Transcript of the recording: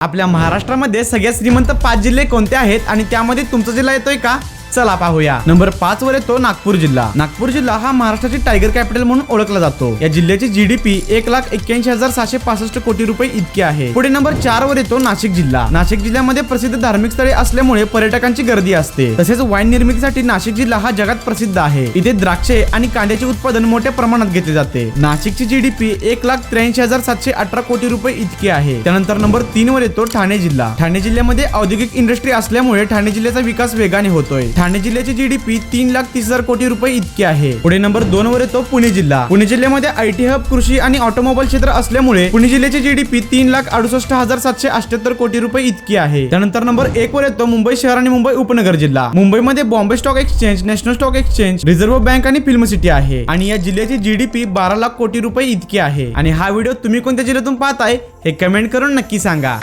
आपल्या महाराष्ट्रामध्ये सगळ्यात श्रीमंत पाच जिल्हे कोणते आहेत? आणि त्यामध्ये तुमचा जिल्हा येतोय का? चला पाहूया. नंबर पाच वर येतो नागपूर जिल्हा. नागपूर जिल्हा हा महाराष्ट्राची टायगर कॅपिटल म्हणून ओळखला जातो. या जिल्ह्याची जीडीपी एक लाख एक्क्याऐंशी हजार सहाशे पासष्ट कोटी रुपये इतकी आहे. पुढे नंबर चार वर येतो नाशिक जिल्हा. नाशिक जिल्ह्यामध्ये प्रसिद्ध धार्मिक स्थळे असल्यामुळे पर्यटकांची गर्दी असते. तसेच वाईन निर्मितीसाठी नाशिक जिल्हा हा जगात प्रसिद्ध आहे. इथे द्राक्षे आणि कांद्याचे उत्पादन मोठ्या प्रमाणात घेतले जाते. नाशिकची जीडीपी एक लाख त्र्याऐंशी हजार सातशे अठरा कोटी रुपये इतकी आहे. त्यानंतर नंबर तीन वर येतो ठाणे जिल्हा. ठाणे जिल्ह्यामध्ये औद्योगिक इंडस्ट्री असल्यामुळे ठाणे जिल्ह्याचा विकास वेगाने होतोय. ठाणे जिल्ह्याची जीडीपी तीन लाख तीस हजार कोटी रुपये इतकी आहे. पुढे नंबर दोन वर येतो पुणे जिल्हा. पुणे जिल्ह्यामध्ये आयटी हब कृषी आणि ऑटोमोबाईल क्षेत्र असल्यामुळे पुणे जिल्ह्याची जीडीपी तीन लाख अडुसष्ट हजार सातशे अठ्याहत्तर कोटी रुपये इतकी आहे. त्यानंतर नंबर एक वर येतो मुंबई शहर आणि मुंबई उपनगर जिल्हा. मुंबईमध्ये Bombay stock exchange national stock exchange reserve bank आणि फिल्म सिटी आहे. आणि या जिल्ह्याची जीडीपी बारा लाख कोटी रुपये इतकी आहे. आणि हा व्हिडिओ तुम्ही कोणत्या जिल्ह्यातून पाहताय हे कमेंट करून नक्की सांगा.